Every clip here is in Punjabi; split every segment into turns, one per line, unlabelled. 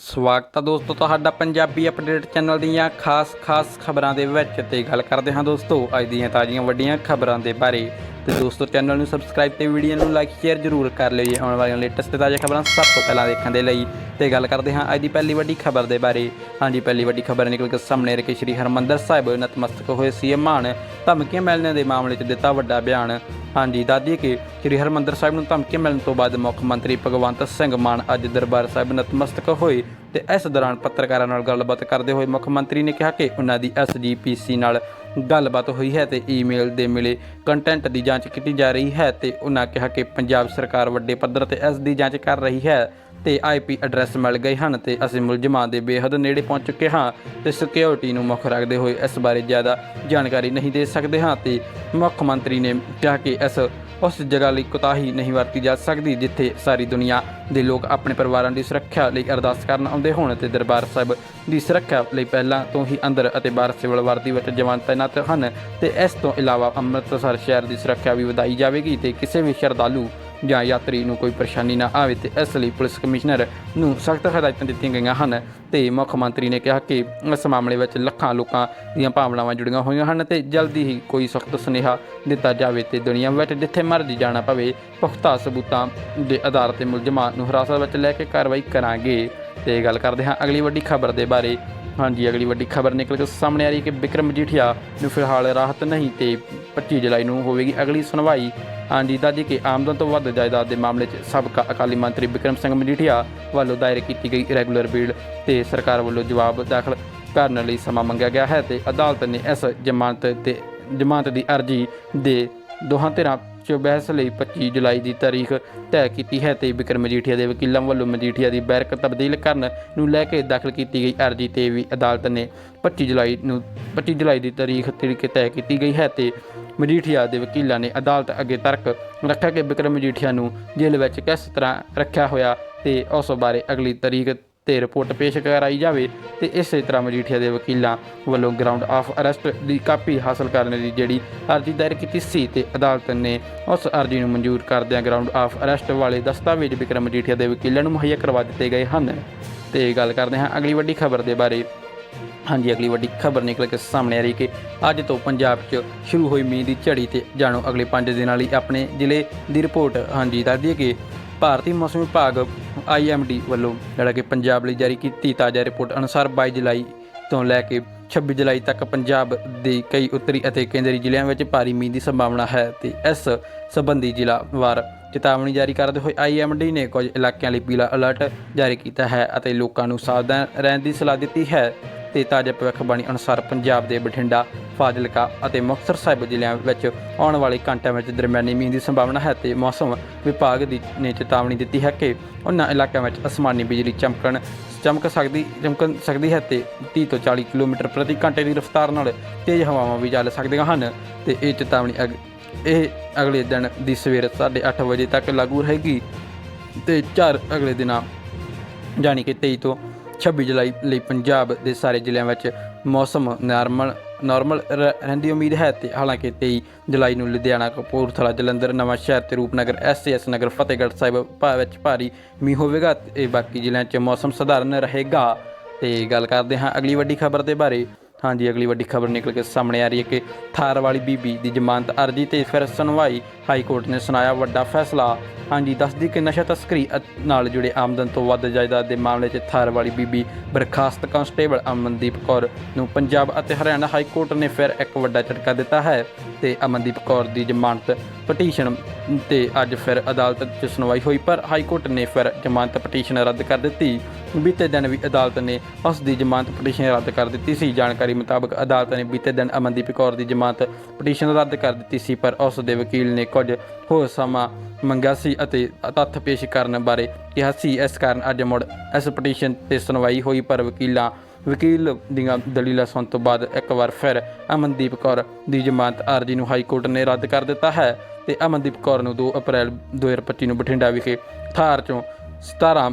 ਸਵਾਗਤ ਹੈ ਦੋਸਤੋ ਤੁਹਾਡਾ ਪੰਜਾਬੀ ਅਪਡੇਟ ਚੈਨਲ ਦੀਆਂ ਖਾਸ-ਖਾਸ ਖਬਰਾਂ ਦੇ ਵਿੱਚ ਤੇ ਗੱਲ ਕਰਦੇ ਹਾਂ ਦੋਸਤੋ ਅੱਜ ਦੀਆਂ ਤਾਜ਼ੀਆਂ ਵੱਡੀਆਂ ਖਬਰਾਂ ਦੇ ਬਾਰੇ। ਤੇ ਦੋਸਤੋ ਚੈਨਲ ਨੂੰ ਸਬਸਕ੍ਰਾਈਬ ਤੇ ਵੀਡੀਓ ਨੂੰ ਲਾਈਕ ਸ਼ੇਅਰ ਜ਼ਰੂਰ ਕਰ ਲਿਓ ਜੀ। ਆਉਣ ਵਾਲੀਆਂ ਲੇਟੈਸਟ ਤਾਜ਼ਾ ਖਬਰਾਂ ਸਭ ਤੋਂ ਪਹਿਲਾਂ ਦੇਖਣ ਦੇ ਲਈ ਤੇ ਗੱਲ ਕਰਦੇ ਹਾਂ ਅੱਜ ਦੀ ਪਹਿਲੀ ਵੱਡੀ ਖਬਰ ਦੇ ਬਾਰੇ। ਹਾਂਜੀ, ਪਹਿਲੀ ਵੱਡੀ ਖਬਰ ਨਿਕਲ ਕੇ ਸਾਹਮਣੇ ਆ ਸ਼੍ਰੀ ਹਰਮੰਦਰ ਸਾਹਿਬ ਨਤਮਸਤਕ ਹੋਏ ਸੀਐਮ ਮਾਨ ਧਮਕੀਆਂ ਮਿਲਣ ਦੇ ਮਾਮਲੇ 'ਚ ਦਿੱਤਾ ਵੱਡਾ ਬਿਆਨ। ਹਾਂਜੀ ਦਾਦੀ ਕਿ ਸ਼੍ਰੀ ਹਰਮੰਦਰ ਸਾਹਿਬ ਨੂੰ ਧਮਕੀਆਂ ਮਿਲਣ ਤੋਂ ਬਾਅਦ ਮੁੱਖ ਮੰਤਰੀ ਭਗਵੰਤ ਸਿੰਘ ਮਾਨ ਅੱਜ ਦਰਬਾਰ ਸਾਹਿਬ ਨਤਮਸਤਕ ਹੋਏ ਤੇ ਇਸ ਦੌਰਾਨ ਪੱਤਰਕਾਰਾਂ ਨਾਲ ਗੱਲਬਾਤ ਕਰਦੇ ਹੋਏ ਮੁੱਖ ਮੰਤਰੀ ਨੇ ਕਿਹਾ ਕਿ ਉਹਨਾਂ ਦੀ ਐਸਜੀਪੀਸੀ ਨਾਲ ਗੱਲਬਾਤ ਹੋਈ ਹੈ ਤੇ ਈਮੇਲ ਦੇ ਮਿਲੇ ਕੰਟੈਂਟ ਦੀ ਜਾਂਚ ਕੀਤੀ ਜਾ ਰਹੀ ਹੈ ਤੇ ਉਹਨਾਂ ਕਿਹਾ ਕਿ ਪੰਜਾਬ ਸਰਕਾਰ ਵੱਡੇ ਪੱਧਰ ਤੇ ਇਸ ਦੀ ਜਾਂਚ ਕਰ ਰਹੀ ਹੈ ਤੇ ਆਈਪੀ ਐਡਰੈਸ ਮਿਲ ਗਏ ਹਨ ਤੇ ਅਸੀਂ ਮੁਲਜ਼ਮਾਂ ਦੇ ਬੇਹੱਦ ਨੇੜੇ ਪਹੁੰਚ ਚੁੱਕੇ ਹਾਂ ਤੇ ਸਿਕਿਉਰਿਟੀ ਨੂੰ ਮੁੱਖ ਰੱਖਦੇ ਹੋਏ ਇਸ ਬਾਰੇ ਜ਼ਿਆਦਾ ਜਾਣਕਾਰੀ ਨਹੀਂ ਦੇ ਸਕਦੇ ਹਾਂ ਤੇ ਮੁੱਖ ਮੰਤਰੀ ਨੇ ਕਿਹਾ ਕਿ ਇਸ ਉਸ ਜਗ੍ਹਾ ਲਈ ਕੁਤਾਹੀ ਨਹੀਂ ਵਰਤੀ ਜਾ ਸਕਦੀ, ਜਿੱਥੇ ਸਾਰੀ ਦੁਨੀਆ ਦੇ ਲੋਕ ਆਪਣੇ ਪਰਿਵਾਰਾਂ ਦੀ ਸੁਰੱਖਿਆ ਲਈ ਅਰਦਾਸ ਕਰਨ ਆਉਂਦੇ ਹੋਣ ਤੇ ਦਰਬਾਰ ਸਾਹਿਬ ਦੀ ਸੁਰੱਖਿਆ ਲਈ ਪਹਿਲਾਂ ਤੋਂ ਹੀ ਅੰਦਰ ਅਤੇ ਬਾਹਰ ਸਿਵਲ ਵਰਦੀ ਵਿੱਚ ਜਵਾਨ ਤੈਨਾਤ ਹਨ ਤੇ ਇਸ ਤੋਂ ਇਲਾਵਾ ਅੰਮ੍ਰਿਤਸਰ ਸ਼ਹਿਰ ਦੀ ਸੁਰੱਖਿਆ ਵੀ ਵਧਾਈ ਜਾਵੇਗੀ ਤੇ ਕਿਸੇ ਵੀ ਸ਼ਰਧਾਲੂ ਜਾਂ ਯਾਤਰੀ ਨੂੰ ਕੋਈ ਪਰੇਸ਼ਾਨੀ ਨਾ ਆਵੇ ਤੇ ਇਸ ਲਈ ਪੁਲਿਸ ਕਮਿਸ਼ਨਰ ਨੂੰ ਸਖਤ ਹਦਾਇਤਾਂ ਦਿੱਤੀਆਂ ਗਈਆਂ ਹਨ ਤੇ ਮੁੱਖ ਮੰਤਰੀ ਨੇ ਕਿਹਾ ਕਿ ਇਸ ਮਾਮਲੇ ਵਿੱਚ ਲੱਖਾਂ ਲੋਕਾਂ ਦੀਆਂ ਭਾਵਨਾਵਾਂ ਜੁੜੀਆਂ ਹੋਈਆਂ ਹਨ ਤੇ ਜਲਦੀ ਹੀ ਕੋਈ ਸਖਤ ਸੁਨੇਹਾ ਦਿੱਤਾ ਜਾਵੇ ਤੇ ਦੁਨੀਆ ਵਿੱਚ ਜਿੱਥੇ ਮਰਜ਼ੀ ਜਾਣਾ ਪਵੇ, ਪੁਖਤਾ ਸਬੂਤਾਂ ਦੇ ਆਧਾਰ ਤੇ ਮੁਲਜ਼ਮਾਂ ਨੂੰ ਹਿਰਾਸਤ ਵਿੱਚ ਲੈ ਕੇ ਕਾਰਵਾਈ ਕਰਾਂਗੇ। ਤੇ ਗੱਲ ਕਰਦੇ ਹਾਂ ਅਗਲੀ ਵੱਡੀ ਖਬਰ ਦੇ ਬਾਰੇ। ਹਾਂਜੀ, ਅਗਲੀ ਵੱਡੀ ਖਬਰ ਨਿਕਲ ਕੇ ਸਾਹਮਣੇ ਆ ਰਹੀ ਹੈ ਕਿ ਵਿਕਰਮ ਮਜੀਠੀਆ ਨੂੰ ਫਿਲਹਾਲ ਰਾਹਤ ਨਹੀਂ ਤੇ 25 ਜੁਲਾਈ ਨੂੰ ਹੋਵੇਗੀ ਅਗਲੀ ਸੁਣਵਾਈ। ਹਾਂਜੀ ਦਾਦੀ ਕਿ ਆਮਦਨ ਤੋਂ ਵੱਧ ਜਾਇਦਾਦ ਦੇ ਮਾਮਲੇ 'ਚ ਸਾਬਕਾ ਅਕਾਲੀ ਮੰਤਰੀ ਵਿਕਰਮ ਸਿੰਘ ਮਜੀਠੀਆ ਵੱਲੋਂ ਦਾਇਰ ਕੀਤੀ ਗਈ ਰੈਗੂਲਰ ਬੀਲ ਤੇ ਸਰਕਾਰ ਵੱਲੋਂ ਜਵਾਬ ਦਾਖਲ ਕਰਨ ਲਈ ਸਮਾਂ ਮੰਗਿਆ ਗਿਆ ਹੈ ਤੇ ਅਦਾਲਤ ਨੇ ਇਸ ਜ਼ਮਾਨਤ ਤੇ ਜ਼ਮਾਨਤ ਦੀ ਅਰਜ਼ੀ ਦੇ ਦੋਹਾਂ ਧਿਰਾਂ 'ਚ ਬਹਿਸ ਲਈ 25 ਜੁਲਾਈ ਦੀ ਤਾਰੀਖ ਤੈਅ ਕੀਤੀ ਹੈ ਤੇ ਬਿਕਰਮ ਮਜੀਠੀਆ ਦੇ ਵਕੀਲਾਂ ਵੱਲੋਂ ਮਜੀਠੀਆ ਦੀ ਬੈਰਕ ਤਬਦੀਲ ਕਰਨ ਨੂੰ ਲੈ ਕੇ ਦਾਖਲ ਕੀਤੀ ਗਈ ਅਰਜ਼ੀ ਤੇ ਵੀ ਅਦਾਲਤ ਨੇ 25 ਜੁਲਾਈ ਨੂੰ 25 ਜੁਲਾਈ ਦੀ ਤਾਰੀਖ ਤਰੀਕ ਤੈਅ ਕੀਤੀ ਗਈ ਹੈ ਤੇ ਮਜੀਠੀਆ ਦੇ ਵਕੀਲਾਂ ਨੇ ਅਦਾਲਤ ਅੱਗੇ ਤਰਕ ਰੱਖਿਆ ਕਿ ਬਿਕਰਮ ਮਜੀਠੀਆ ਨੂੰ ਜੇਲ੍ਹ ਵਿੱਚ ਕਿਸ ਤਰ੍ਹਾਂ ਰੱਖਿਆ ਹੋਇਆ ਤੇ ਉਸ ਬਾਰੇ ਅਗਲੀ ਤਾਰੀਖ ਤੇ ਰਿਪੋਰਟ ਪੇਸ਼ ਕਰਾਈ ਜਾਵੇ ਤੇ ਇਸੇ ਤਰ੍ਹਾਂ ਮਜੀਠੀਆ ਦੇ ਵਕੀਲਾਂ ਵੱਲੋਂ ਗਰਾਊਂਡ ਆਫ ਅਰੈਸਟ ਦੀ ਕਾਪੀ ਹਾਸਲ ਕਰਨ ਦੀ ਜਿਹੜੀ ਅਰਜ਼ੀ ਦਾਇਰ ਕੀਤੀ ਸੀ ਤੇ ਅਦਾਲਤ ਨੇ ਉਸ ਅਰਜ਼ੀ ਨੂੰ ਮਨਜ਼ੂਰ ਕਰਦਿਆਂ ਗਰਾਊਂਡ ਆਫ ਅਰੈਸਟ ਵਾਲੇ ਦਸਤਾਵੇਜ਼ ਵਿਕਰਮ ਮਜੀਠੀਆ ਦੇ ਵਕੀਲਾਂ ਨੂੰ ਮੁਹੱਈਆ ਕਰਵਾ ਦਿੱਤੇ ਗਏ ਹਨ। ਤੇ ਗੱਲ ਕਰਦੇ ਹਾਂ ਅਗਲੀ ਵੱਡੀ ਖਬਰ ਦੇ ਬਾਰੇ। ਹਾਂਜੀ, ਅਗਲੀ ਵੱਡੀ ਖਬਰ ਨਿਕਲ ਕੇ ਸਾਹਮਣੇ ਆ ਰਹੀ ਕਿ ਅੱਜ ਤੋਂ ਪੰਜਾਬ 'ਚ ਸ਼ੁਰੂ ਹੋਈ ਮੀਂਹ ਦੀ ਝੜੀ ਤੇ ਜਾਣੋ ਅਗਲੇ 5 ਦਿਨਾਂ ਲਈ ਆਪਣੇ ਜ਼ਿਲ੍ਹੇ ਦੀ ਰਿਪੋਰਟ ਹਾਂਜੀ, ਦੱਸਦੀ ਦਈਏ ਕਿ ਭਾਰਤੀ ਮੌਸਮ ਵਿਭਾਗ ਆਈਐਮਡੀ ਵੱਲੋਂ ਜਿਹੜਾ ਕਿ ਪੰਜਾਬ ਲਈ ਜਾਰੀ ਕੀਤੀ ਤਾਜ਼ਾ ਰਿਪੋਰਟ ਅਨੁਸਾਰ 22 ਜੁਲਾਈ ਤੋਂ ਲੈ ਕੇ 26 ਜੁਲਾਈ ਤੱਕ ਪੰਜਾਬ ਦੇ ਕਈ ਉੱਤਰੀ ਅਤੇ ਕੇਂਦਰੀ ਜ਼ਿਲ੍ਹਿਆਂ ਵਿੱਚ ਭਾਰੀ ਮੀਂਹ ਦੀ ਸੰਭਾਵਨਾ ਹੈ ਤੇ ਇਸ ਸੰਬੰਧੀ ਜ਼ਿਲ੍ਹਾ ਵਾਰ ਚੇਤਾਵਨੀ ਜਾਰੀ ਕਰਦੇ ਹੋਏ ਆਈਐਮਡੀ ਨੇ ਕੁਝ ਇਲਾਕਿਆਂ ਲਈ ਪੀਲਾ ਅਲਰਟ ਜਾਰੀ ਕੀਤਾ ਹੈ ਅਤੇ ਲੋਕਾਂ ਨੂੰ ਸਾਵਧਾਨ ਰਹਿਣ ਦੀ ਸਲਾਹ ਦਿੱਤੀ ਹੈ। ਤੇ ਤਾਜ਼ਾ ਭਵਿੱਖਬਾਣੀ ਅਨੁਸਾਰ ਪੰਜਾਬ ਦੇ ਬਠਿੰਡਾ, ਫਾਜ਼ਿਲਕਾ ਅਤੇ ਮੁਕਤਸਰ ਸਾਹਿਬ ਜ਼ਿਲ੍ਹਿਆਂ ਵਿੱਚ ਆਉਣ ਵਾਲੇ ਘੰਟਿਆਂ ਵਿੱਚ ਦਰਮਿਆਨੀ ਮੀਂਹ ਦੀ ਸੰਭਾਵਨਾ ਹੈ ਤੇ ਮੌਸਮ ਵਿਭਾਗ ਦੀ ਨੇ ਚੇਤਾਵਨੀ ਦਿੱਤੀ ਹੈ ਕਿ ਉਹਨਾਂ ਇਲਾਕਿਆਂ ਵਿੱਚ ਅਸਮਾਨੀ ਬਿਜਲੀ ਚਮਕਣ, ਚਮਕ ਸਕਦੀ ਚਮਕ ਸਕਦੀ ਹੈ ਤੇ 30 ਤੋਂ 40 ਕਿਲੋਮੀਟਰ ਪ੍ਰਤੀ ਘੰਟੇ ਦੀ ਰਫ਼ਤਾਰ ਨਾਲ ਤੇਜ਼ ਹਵਾਵਾਂ ਵੀ ਚੱਲ ਸਕਦੀਆਂ ਹਨ ਤੇ ਇਹ ਚੇਤਾਵਨੀ ਅਗ- ਇਹ ਅਗਲੇ ਦਿਨ ਦੀ ਸਵੇਰ 8:30 ਵਜੇ ਤੱਕ ਲਾਗੂ ਰਹੇਗੀ ਤੇ ਚਾਰ ਅਗਲੇ ਦਿਨਾਂ ਜਾਣੀ ਕਿ 23 ਤੋਂ 26 ਜੁਲਾਈ ਲਈ ਪੰਜਾਬ ਦੇ ਸਾਰੇ ਜ਼ਿਲ੍ਹਿਆਂ ਵਿੱਚ ਮੌਸਮ ਨਾਰਮਲ ਨਾਰਮਲ ਰ- ਰਹਿਣ ਦੀ ਉਮੀਦ ਹੈ ਤੇ ਹਾਲਾਂਕਿ 23 ਜੁਲਾਈ ਨੂੰ ਲੁਧਿਆਣਾ, ਕਪੂਰਥਲਾ, ਜਲੰਧਰ ਨਵਾਂ ਸ਼ਹਿਰ ਤੇ ਰੂਪਨਗਰ ਐਸਐਸ ਨਗਰ, ਫਤਿਹਗੜ੍ਹ ਸਾਹਿਬ ਭਾ ਵਿੱਚ ਭਾਰੀ ਮੀਂਹ ਹੋਵੇਗਾ ਤੇ ਬਾਕੀ ਜ਼ਿਲ੍ਹਿਆਂ 'ਚ ਮੌਸਮ ਸਧਾਰਨ ਰਹੇਗਾ। ਤੇ ਗੱਲ ਕਰਦੇ ਹਾਂ ਅਗਲੀ ਵੱਡੀ ਖਬਰ ਦੇ ਬਾਰੇ। ਹਾਂਜੀ, ਅਗਲੀ ਵੱਡੀ ਖਬਰ ਨਿਕਲ ਕੇ ਸਾਹਮਣੇ ਆ ਰਹੀ ਹੈ ਕਿ ਥਾਰ ਵਾਲੀ ਬੀਬੀ ਦੀ ਜ਼ਮਾਨਤ ਅਰਜ਼ੀ ਤੇ ਫਿਰ ਸੁਣਵਾਈ ਹਾਈ ਕੋਰਟ ਨੇ ਸੁਣਾਇਆ ਵੱਡਾ ਫੈਸਲਾ। ਹਾਂਜੀ, ਦੱਸਦੀ ਕਿ ਨਸ਼ਾ ਤਸਕਰੀ ਨਾਲ ਜੁੜੇ ਆਮਦਨ ਤੋਂ ਵੱਧ ਜਾਇਦਾਦ ਦੇ ਮਾਮਲੇ 'ਚ ਥਾਰ ਵਾਲੀ ਬੀਬੀ ਬਰਖਾਸਤ ਕਾਂਸਟੇਬਲ ਅਮਨਦੀਪ ਕੌਰ ਨੂੰ ਪੰਜਾਬ ਅਤੇ ਹਰਿਆਣਾ ਹਾਈ ਕੋਰਟ ਨੇ ਫਿਰ ਇੱਕ ਵੱਡਾ ਝਟਕਾ ਦਿੱਤਾ ਹੈ ਤੇ ਅਮਨਦੀਪ ਕੌਰ ਦੀ ਜ਼ਮਾਨਤ ਪਟੀਸ਼ਨ ਤੇ ਅੱਜ ਫਿਰ ਅਦਾਲਤ 'ਚ ਸੁਣਵਾਈ ਹੋਈ, ਪਰ ਹਾਈ ਕੋਰਟ ਨੇ ਫਿਰ ਜ਼ਮਾਨਤ ਪਟੀਸ਼ਨ ਰੱਦ ਕਰ ਦਿੱਤੀ। ਬੀਤੇ ਦਿਨ ਵੀ ਅਦਾਲਤ ਨੇ ਉਸ ਦੀ ਜ਼ਮਾਨਤ ਪਟੀਸ਼ਨ ਰੱਦ ਕਰ ਦਿੱਤੀ ਸੀ। ਜਾਣਕਾਰੀ ਮੁਤਾਬਕ ਅਦਾਲਤ ਨੇ ਬੀਤੇ ਦਿਨ ਅਮਨਦੀਪ ਕੌਰ ਦੀ ਜ਼ਮਾਨਤ ਪਟੀਸ਼ਨ ਰੱਦ ਕਰ ਦਿੱਤੀ ਸੀ, ਪਰ ਉਸ ਦੇ ਵਕੀਲ ਨੇ ਕੁਝ ਹੋਰ ਸਮਾਂ ਮੰਗਿਆ ਸੀ ਅਤੇ ਤੱਥ ਪੇਸ਼ ਕਰਨ ਬਾਰੇ ਕਿਹਾ ਸੀ। ਇਸ ਕਾਰਨ ਅੱਜ ਮੁੜ ਇਸ ਪਟੀਸ਼ਨ ਤੇ ਸੁਣਵਾਈ ਹੋਈ, ਪਰ ਵਕੀਲਾਂ, ਵਕੀਲ ਦੀਆਂ ਦਲੀਲਾਂ ਸੁਣ ਤੋਂ ਬਾਅਦ ਇੱਕ ਵਾਰ ਫਿਰ ਅਮਨਦੀਪ ਕੌਰ ਦੀ ਜ਼ਮਾਨਤ ਅਰਜ਼ੀ ਨੂੰ ਹਾਈ ਕੋਰਟ ਨੇ ਰੱਦ ਕਰ ਦਿੱਤਾ ਹੈ ਤੇ ਅਮਨਦੀਪ ਕੌਰ ਨੂੰ 2 ਅਪ੍ਰੈਲ 2025 ਨੂੰ ਬਠਿੰਡਾ ਵਿਖੇ ਥਾਰ ਚੋਂ 17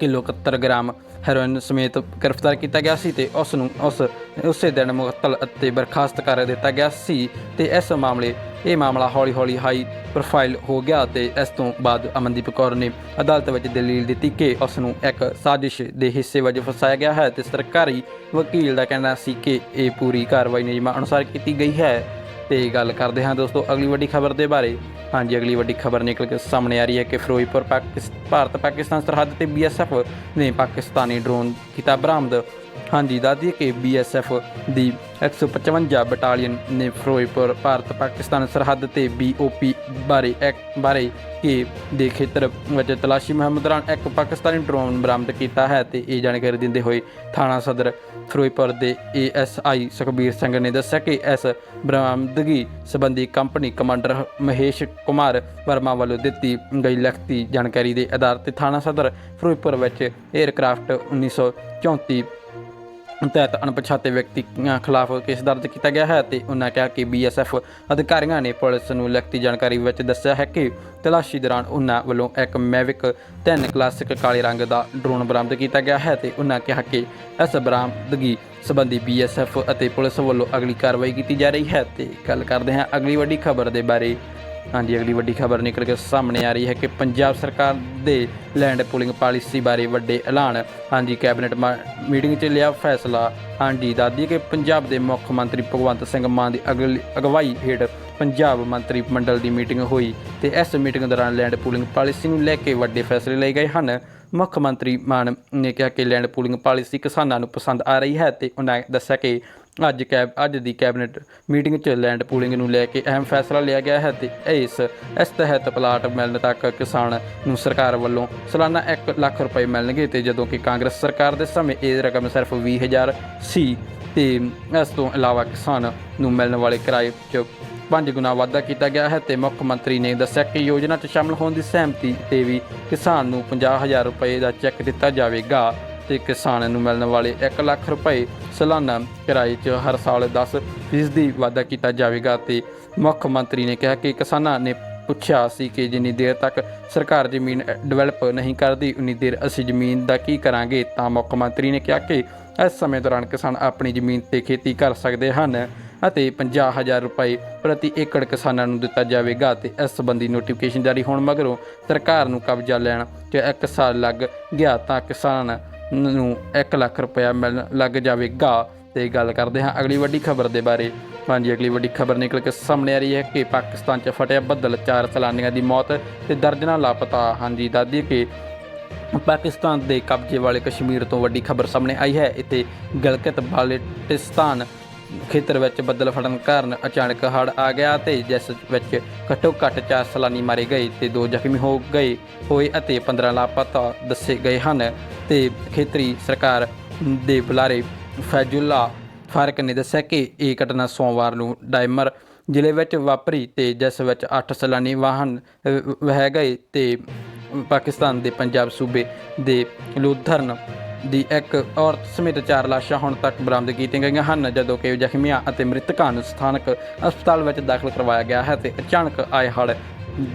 ਕਿਲੋ 71 ਗ੍ਰਾਮ ਹੈਰੋਇਨ ਸਮੇਤ ਗ੍ਰਿਫਤਾਰ ਕੀਤਾ ਗਿਆ ਸੀ ਤੇ ਉਸ ਨੂੰ ਉਸ, ਉਸੇ ਦਿਨ ਮੁਅੱਤਲ ਅਤੇ ਬਰਖਾਸਤ ਕਰ ਦਿੱਤਾ ਗਿਆ ਸੀ ਤੇ ਇਸ ਮਾਮਲੇ, ਇਹ ਮਾਮਲਾ ਹੌਲੀ-ਹੌਲੀ ਹਾਈ ਪ੍ਰੋਫਾਈਲ ਹੋ ਗਿਆ ਤੇ ਇਸ ਤੋਂ ਬਾਅਦ ਅਮਨਦੀਪ ਕੌਰ ਨੇ ਅਦਾਲਤ ਵਿੱਚ ਦਲੀਲ ਦਿੱਤੀ ਕਿ ਉਸ ਨੂੰ ਇੱਕ ਸਾਜ਼ਿਸ਼ ਦੇ ਹਿੱਸੇ ਵਜੋਂ ਫਸਾਇਆ ਗਿਆ ਹੈ ਤੇ ਸਰਕਾਰੀ ਵਕੀਲ ਦਾ ਕਹਿਣਾ ਸੀ ਕਿ ਇਹ ਪੂਰੀ ਕਾਰਵਾਈ ਨਿਯਮਾਂ ਅਨੁਸਾਰ ਕੀਤੀ ਗਈ ਹੈ। ਤੇ ਗੱਲ ਕਰਦੇ ਹਾਂ ਦੋਸਤੋ ਅਗਲੀ ਵੱਡੀ ਖਬਰ ਦੇ ਬਾਰੇ। ਹਾਂਜੀ, ਅਗਲੀ ਵੱਡੀ ਖਬਰ ਨਿਕਲ ਕੇ ਸਾਹਮਣੇ ਆ ਰਹੀ ਹੈ ਕਿ ਫਿਰੋਜ਼ਪੁਰ, ਪਾਕਿਸ, ਭਾਰਤ, ਪਾਕਿਸਤਾਨ ਸਰਹੱਦ ਤੇ ਬੀਐਸਐਫ ਨੇ ਪਾਕਿਸਤਾਨੀ ਡਰੋਨ ਕੀਤਾ ਬਰਾਮਦ। ਹਾਂਜੀ ਦੱਸਦੀ ਕਿ ਬੀਐਸਐਫ ਦੀ 155 ਬਟਾਲੀਅਨ ਨੇ ਫਿਰੋਜ਼ਪੁਰ, ਭਾਰਤ, ਪਾਕਿਸਤਾਨ ਸਰਹੱਦ ਤੇ ਬੀਓਪੀ ਬਾਰੇ ਇੱਕ ਬਾਰੇ ਕਿ ਦੇ ਖੇਤਰ ਵਿੱਚ ਤਲਾਸ਼ੀ ਮੁਹਿੰਮ ਦੌਰਾਨ ਇੱਕ ਪਾਕਿਸਤਾਨੀ ਡਰੋਨ ਬਰਾਮਦ ਕੀਤਾ ਹੈ ਤੇ ਇਹ ਜਾਣਕਾਰੀ ਦਿੰਦੇ ਹੋਏ ਥਾਣਾ ਸਦਰ ਫਿਰੋਜ਼ਪੁਰ ਦੇ ਏਐਸਆਈ ਸੁਖਬੀਰ ਸਿੰਘ ਨੇ ਦੱਸਿਆ ਕਿ ਇਸ ਬਰਾਮਦਗੀ ਸੰਬੰਧੀ ਕੰਪਨੀ ਕਮਾਂਡਰ ਮਹੇਸ਼ ਕੁਮਾਰ ਵਰਮਾ ਵੱਲੋਂ ਦਿੱਤੀ ਗਈ ਲਿਖਤੀ ਜਾਣਕਾਰੀ ਦੇ ਆਧਾਰ ਤੇ ਥਾਣਾ ਸਦਰ ਫਿਰੋਜ਼ਪੁਰ ਵਿੱਚ 에ਅਰਕ੍ਰਾਫਟ 1934 ਤਹਿਤ ਅਣਪਛਾਤੇ ਵਿਅਕਤੀਆਂ ਖਿਲਾਫ ਕੇਸ ਦਰਜ ਕੀਤਾ ਗਿਆ ਹੈ ਤੇ ਉਹਨਾਂ ਕਿਹਾ ਕਿ ਬੀਐਸਐਫ ਅਧਿਕਾਰੀਆਂ ਨੇ ਪੁਲਿਸ ਨੂੰ ਲਿਖਤੀ ਜਾਣਕਾਰੀ ਵਿੱਚ ਦੱਸਿਆ ਹੈ ਕਿ ਤਲਾਸ਼ੀ ਦੌਰਾਨ ਉਹਨਾਂ ਵੱਲੋਂ ਇੱਕ ਮੈਵਿਕ 3 ਕਲਾਸਿਕ ਕਾਲੇ ਰੰਗ ਦਾ ਡਰੋਨ ਬਰਾਮਦ ਕੀਤਾ ਗਿਆ ਹੈ ਤੇ ਉਹਨਾਂ ਕਿਹਾ ਕਿ ਇਸ ਬਰਾਮਦਗੀ ਸੰਬੰਧੀ ਬੀਐਸਐਫ ਅਤੇ ਪੁਲਿਸ ਵੱਲੋਂ ਅਗਲੀ ਕਾਰਵਾਈ ਕੀਤੀ ਜਾ ਰਹੀ ਹੈ ਤੇ ਗੱਲ ਕਰਦੇ ਹਾਂ ਅਗਲੀ ਵੱਡੀ ਖਬਰ ਦੇ ਬਾਰੇ। ਹਾਂਜੀ, ਅਗਲੀ ਵੱਡੀ ਖਬਰ ਨਿਕਲ ਕੇ ਸਾਹਮਣੇ ਆ ਰਹੀ ਹੈ ਕਿ ਪੰਜਾਬ ਸਰਕਾਰ ਦੇ ਲੈਂਡ ਪੂਲਿੰਗ ਪਾਲਿਸੀ ਬਾਰੇ ਵੱਡੇ ਐਲਾਨ। ਹਾਂਜੀ, ਕੈਬਨਿਟ ਮਾ- ਮੀਟਿੰਗ 'ਚ ਲਿਆ ਫੈਸਲਾ। ਹਾਂਜੀ ਦਾਦੀ ਕਿ ਪੰਜਾਬ ਦੇ ਮੁੱਖ ਮੰਤਰੀ ਭਗਵੰਤ ਸਿੰਘ ਮਾਨ ਦੀ ਅਗਲੀ ਅਗਵਾਈ ਹੇਠ ਪੰਜਾਬ ਮੰਤਰੀ ਮੰਡਲ ਦੀ ਮੀਟਿੰਗ ਹੋਈ ਤੇ ਇਸ ਮੀਟਿੰਗ ਦੌਰਾਨ ਲੈਂਡ ਪੂਲਿੰਗ ਪਾਲਿਸੀ ਨੂੰ ਲੈ ਕੇ ਵੱਡੇ ਫੈਸਲੇ ਲਏ ਗਏ ਹਨ। ਮੁੱਖ ਮੰਤਰੀ ਮਾਨ ਨੇ ਕਿਹਾ ਕਿ ਲੈਂਡ ਪੂਲਿੰਗ ਪਾਲਿਸੀ ਕਿਸਾਨਾਂ ਨੂੰ ਪਸੰਦ ਆ ਰਹੀ ਹੈ ਤੇ ਉਹਨਾਂ ਦੱਸਿਆ ਕਿ ਅੱਜ ਕੈਬ ਅੱਜ ਦੀ ਕੈਬਨਿਟ ਮੀਟਿੰਗ 'ਚ ਲੈਂਡ ਪੂਲਿੰਗ ਨੂੰ ਲੈ ਕੇ ਅਹਿਮ ਫੈਸਲਾ ਲਿਆ ਗਿਆ ਹੈ ਤੇ ਇਸ ਇਸ ਤਹਿਤ ਪਲਾਟ ਮਿਲਣ ਤੱਕ ਕਿਸਾਨ ਨੂੰ ਸਰਕਾਰ ਵੱਲੋਂ ਸਾਲਾਨਾ 1 ਲੱਖ ਰੁਪਏ ਮਿਲਣਗੇ ਤੇ ਜਦੋਂ ਕਿ ਕਾਂਗਰਸ ਸਰਕਾਰ ਦੇ ਸਮੇਂ ਇਹ ਰਕਮ ਸਿਰਫ 20000 ਸੀ ਤੇ ਇਸ ਤੋਂ ਇਲਾਵਾ ਕਿਸਾਨ ਨੂੰ ਮਿਲਣ ਵਾਲੇ ਕਿਰਾਏ 'ਚ ਪੰਜ ਗੁਣਾ ਵਾਧਾ ਕੀਤਾ ਗਿਆ ਹੈ ਤੇ ਮੁੱਖ ਮੰਤਰੀ ਨੇ ਦੱਸਿਆ ਕਿ ਯੋਜਨਾ 'ਚ ਸ਼ਾਮਲ ਹੋਣ ਦੀ ਸਹਿਮਤੀ ਤੇ ਵੀ ਕਿਸਾਨ ਨੂੰ 50000 ਰੁਪਏ ਦਾ ਚੈੱਕ ਦਿੱਤਾ ਜਾਵੇਗਾ। ਤੇ ਕਿਸਾਨ ਨੂੰ ਮਿਲਣ ਵਾਲੇ 1 ਲੱਖ ਰੁਪਏ ਸਾਲਾਨਾ ਕਿਰਾਏ 'ਚ ਹਰ ਸਾਲ 10 ਫੀਸਦੀ ਵਾਧਾ ਕੀਤਾ ਜਾਵੇਗਾ ਤੇ ਮੁੱਖ ਮੰਤਰੀ ਨੇ ਕਿਹਾ ਕਿ ਕਿਸਾਨਾਂ ਨੇ ਪੁੱਛਿਆ ਸੀ ਕਿ ਜਿੰਨੀ ਦੇਰ ਤੱਕ ਸਰਕਾਰ ਜ਼ਮੀਨ ਡਿਵੈਲਪ ਨਹੀਂ ਕਰਦੀ, ਉਨੀ ਦੇਰ ਅਸੀਂ ਜ਼ਮੀਨ ਦਾ ਕੀ ਕਰਾਂਗੇ? ਤਾਂ ਮੁੱਖ ਮੰਤਰੀ ਨੇ ਕਿਹਾ ਕਿ ਇਸ ਸਮੇਂ ਦੌਰਾਨ ਕਿਸਾਨ ਆਪਣੀ ਜ਼ਮੀਨ ਤੇ ਖੇਤੀ ਕਰ ਸਕਦੇ ਹਨ ਅਤੇ 50000 ਰੁਪਏ ਪ੍ਰਤੀ ਏਕੜ ਕਿਸਾਨਾਂ ਨੂੰ ਦਿੱਤਾ ਜਾਵੇਗਾ ਤੇ ਇਸ ਸੰਬੰਧੀ ਨੋਟੀਫਿਕੇਸ਼ਨ ਜਾਰੀ ਹੋਣ ਮਗਰੋਂ ਸਰਕਾਰ ਨੂੰ ਕਬਜ਼ਾ ਲੈਣ 'ਚ ਇੱਕ ਸਾਲ ਲੱਗ ਗਿਆ। ਤਾਂ ਕਿਸਾਨ ਨੂੰ 1 ਲੱਖ ਰੁਪਇਆ ਮਿਲਣ ਲੱਗ ਜਾਵੇਗਾ। ਤੇ ਗੱਲ ਕਰਦੇ ਹਾਂ ਅਗਲੀ ਵੱਡੀ ਖਬਰ ਦੇ ਬਾਰੇ। ਹਾਂਜੀ, ਅਗਲੀ ਵੱਡੀ ਖਬਰ ਨਿਕਲ ਕੇ ਸਾਹਮਣੇ ਆ ਰਹੀ ਹੈ ਕਿ ਪਾਕਿਸਤਾਨ 'ਚ ਫਟਿਆ ਬੱਦਲ। ਚਾਰ ਸੈਲਾਨੀਆਂ ਦੀ ਮੌਤ ਤੇ ਦਰਜਨਾਂ ਲਾਪਤਾ। ਹਾਂਜੀ ਦਾਦੀ ਕਿ ਪਾਕਿਸਤਾਨ ਦੇ ਕਬਜ਼ੇ ਵਾਲੇ ਕਸ਼ਮੀਰ ਤੋਂ ਵੱਡੀ ਖਬਰ ਸਾਹਮਣੇ ਆਈ ਹੈ। ਇੱਥੇ ਗਲਕਤ ਬਾਲਟਿਸਤਾਨ ਖੇਤਰ ਵਿੱਚ ਬੱਦਲ ਫਟਣ ਕਾਰਨ ਅਚਾਨਕ ਹੜ੍ਹ ਆ ਗਿਆ ਤੇ ਜਿਸ ਵਿੱਚ ਘੱਟੋ ਘੱਟ 4 ਸੈਲਾਨੀ ਮਾਰੇ ਗਏ ਤੇ ਦੋ ਜ਼ਖਮੀ ਹੋ ਗਏ ਹੋਏ ਅਤੇ 15 ਲਾਪਤਾ ਦੱਸੇ ਗਏ ਹਨ। ਤੇ ਖੇਤਰੀ ਸਰਕਾਰ ਦੇ ਬੁਲਾਰੇ ਫੈਜੁੱਲਾ ਫਾਰਕ ਨੇ ਦੱਸਿਆ ਕਿ ਇਹ ਘਟਨਾ ਸੋਮਵਾਰ ਨੂੰ ਡਾਇਮਰ ਜ਼ਿਲ੍ਹੇ ਵਿੱਚ ਵਾਪਰੀ ਤੇ ਜਿਸ ਵਿੱਚ 8 ਸੈਲਾਨੀ ਵਾਹਨ ਵਹਿ ਗਏ ਤੇ ਪਾਕਿਸਤਾਨ ਦੇ ਪੰਜਾਬ ਸੂਬੇ ਦੇ ਲੁਧਰਨ ਦੀ ਇੱਕ ਔਰਤ ਸਮੇਤ ਚਾਰ ਲਾਸ਼ਾਂ ਹੁਣ ਤੱਕ ਬਰਾਮਦ ਕੀਤੀਆਂ ਗਈਆਂ ਹਨ, ਜਦੋਂ ਕਿ ਜ਼ਖਮੀਆਂ ਅਤੇ ਮ੍ਰਿਤਕਾਂ ਨੂੰ ਸਥਾਨਕ ਹਸਪਤਾਲ ਵਿੱਚ ਦਾਖਲ ਕਰਵਾਇਆ ਗਿਆ ਹੈ ਤੇ ਅਚਾਨਕ ਆਏ ਹੜ੍ਹ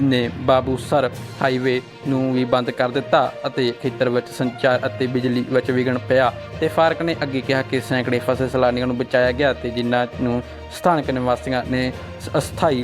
ਨੇ ਬਾਬੂਸਰ ਹਾਈਵੇ ਨੂੰ ਵੀ ਬੰਦ ਕਰ ਦਿੱਤਾ ਅਤੇ ਖੇਤਰ ਵਿੱਚ ਸੰਚਾਰ ਅਤੇ ਬਿਜਲੀ ਵਿੱਚ ਵਿਘਨ ਪਿਆ ਤੇ ਫਾਰਕ ਨੇ ਅੱਗੇ ਕਿਹਾ ਕਿ ਸੈਂਕੜੇ ਫਸੇ ਸੈਲਾਨੀਆਂ ਨੂੰ ਬਚਾਇਆ ਗਿਆ ਤੇ ਜਿਨ੍ਹਾਂ ਨੂੰ ਸਥਾਨਕ ਨਿਵਾਸੀਆਂ ਨੇ ਅਸਥਾਈ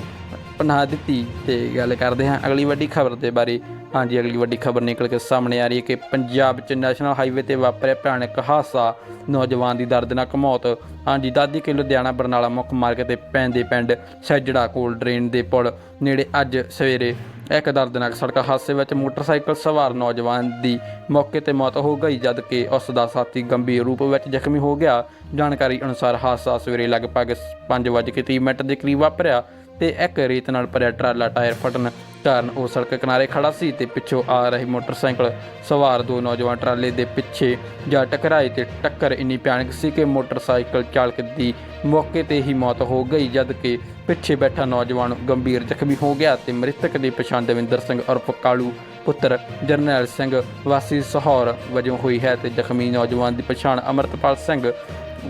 ਪਨਾਹ ਦਿੱਤੀ ਤੇ ਗੱਲ ਕਰਦੇ ਹਾਂ ਅਗਲੀ ਵੱਡੀ ਖਬਰ ਦੇ ਬਾਰੇ ਹਾਂਜੀ, ਅਗਲੀ ਵੱਡੀ ਖਬਰ ਨਿਕਲ ਕੇ ਸਾਹਮਣੇ ਆ ਰਹੀ ਹੈ ਕਿ ਪੰਜਾਬ 'ਚ ਨੈਸ਼ਨਲ ਹਾਈਵੇ ਤੇ ਵਾਪਰਿਆ ਭਿਆਨਕ ਹਾਦਸਾ। ਨੌਜਵਾਨ ਦੀ ਦਰਦਨਾਕ ਮੌਤ। ਹਾਂਜੀ, ਦਾਦੀ ਕਿ ਲੁਧਿਆਣਾ, ਬਰਨਾਲਾ ਮੁੱਖ ਮਾਰਗ ਤੇ ਪੈਂਦੇ ਪਿੰਡ ਸੈਜੜਾ ਕੋਲ ਡਰੇਨ ਦੇ ਪੁਲ ਨੇੜੇ ਅੱਜ ਸਵੇਰੇ ਇੱਕ ਦਰਦਨਾਕ ਸੜਕ ਹਾਦਸੇ ਵਿੱਚ ਮੋਟਰਸਾਈਕਲ ਸਵਾਰ ਨੌਜਵਾਨ ਦੀ ਮੌਕੇ ਤੇ ਮੌਤ ਹੋ ਗਈ ਜਦ ਕਿ ਉਸ ਦਾ ਸਾਥੀ ਗੰਭੀਰ ਰੂਪ ਵਿੱਚ ਜ਼ਖਮੀ ਹੋ ਗਿਆ। ਜਾਣਕਾਰੀ ਅਨੁਸਾਰ ਹਾਦਸਾ ਸਵੇਰੇ ਲਗਭਗ 5:30 ਮਿੰਟ ਦੇ ਕਰੀਬ ਵਾਪਰਿਆ। ਤੇ ਇੱਕ ਰੇਤ ਨਾਲ ਭਰਿਆ ਟਰਾਲਾ ਟਾਇਰ ਫਟਣ ਕਾਰਨ ਉਹ ਸੜਕ ਕਿਨਾਰੇ ਖੜਾ ਸੀ ਤੇ ਪਿੱਛੋਂ ਆ ਰਹੀ ਮੋਟਰਸਾਈਕਲ ਸਵਾਰ ਦੋ ਨੌਜਵਾਨ ਟਰਾਲੇ ਦੇ ਪਿੱਛੇ ਜਾ ਟਕਰਾਏ ਤੇ ਟੱਕਰ ਇੰਨੀ ਭਿਆਨਕ ਸੀ ਕਿ ਮੋਟਰਸਾਈਕਲ ਚਾਲਕ ਦੀ ਮੌਕੇ ਤੇ ਹੀ ਮੌਤ ਹੋ ਗਈ ਜਦ ਕਿ ਪਿੱਛੇ ਬੈਠਾ ਨੌਜਵਾਨ ਗੰਭੀਰ ਜ਼ਖਮੀ ਹੋ ਗਿਆ ਤੇ ਮ੍ਰਿਤਕ ਦੀ ਪਛਾਣ ਦਵਿੰਦਰ ਸਿੰਘ ਉਰਫ ਕਾਲੂ ਪੁੱਤਰ ਜਰਨੈਲ ਸਿੰਘ ਵਾਸੀ ਸਹੌਰ ਵਜੋਂ ਹੋਈ ਹੈ ਤੇ ਜ਼ਖਮੀ ਨੌਜਵਾਨ ਦੀ ਪਛਾਣ ਅਮਰਤਪਾਲ ਸਿੰਘ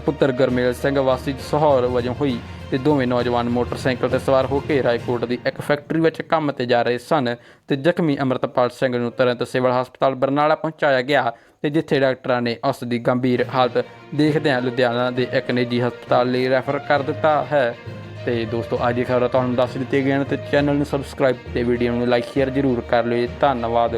ਪੁੱਤਰ ਗਰਮੇਲ ਸਿੰਘ ਵਾਸੀ ਸਹੌਰ ਵਜੋਂ ਹੋਈ ਤੇ ਦੋਵੇਂ ਨੌਜਵਾਨ ਮੋਟਰਸਾਈਕਲ ਤੇ ਸਵਾਰ ਹੋ ਕੇ ਰਾਏਕੋਟ ਦੀ ਇੱਕ ਫੈਕਟਰੀ ਵਿੱਚ ਕੰਮ ਤੇ ਜਾ ਰਹੇ ਸਨ ਤੇ ਜ਼ਖਮੀ ਅਮਰਤਪਾਲ ਸਿੰਘ ਨੂੰ ਤੁਰੰਤ ਸਿਵਲ ਹਸਪਤਾਲ ਬਰਨਾਲਾ ਪਹੁੰਚਾਇਆ ਗਿਆ ਤੇ ਜਿੱਥੇ ਡਾਕਟਰਾਂ ਨੇ ਉਸ ਦੀ ਗੰਭੀਰ ਹਾਲਤ ਦੇਖਦਿਆਂ ਲੁਧਿਆਣਾ ਦੇ ਇੱਕ ਨਿੱਜੀ ਹਸਪਤਾਲ ਲਈ ਰੈਫਰ ਕਰ ਦਿੱਤਾ ਹੈ। ਤੇ ਦੋਸਤੋ, ਅੱਜ ਦੀ ਖਬਰ ਤੁਹਾਨੂੰ ਦੱਸ ਦਿੱਤੀ ਗਈਆਂ ਨੇ ਤੇ ਚੈਨਲ ਨੂੰ ਸਬਸਕ੍ਰਾਈਬ ਤੇ ਵੀਡੀਓ ਨੂੰ ਲਾਈਕ ਸ਼ੇਅਰ ਜ਼ਰੂਰ ਕਰ ਲਿਓ। ਧੰਨਵਾਦ।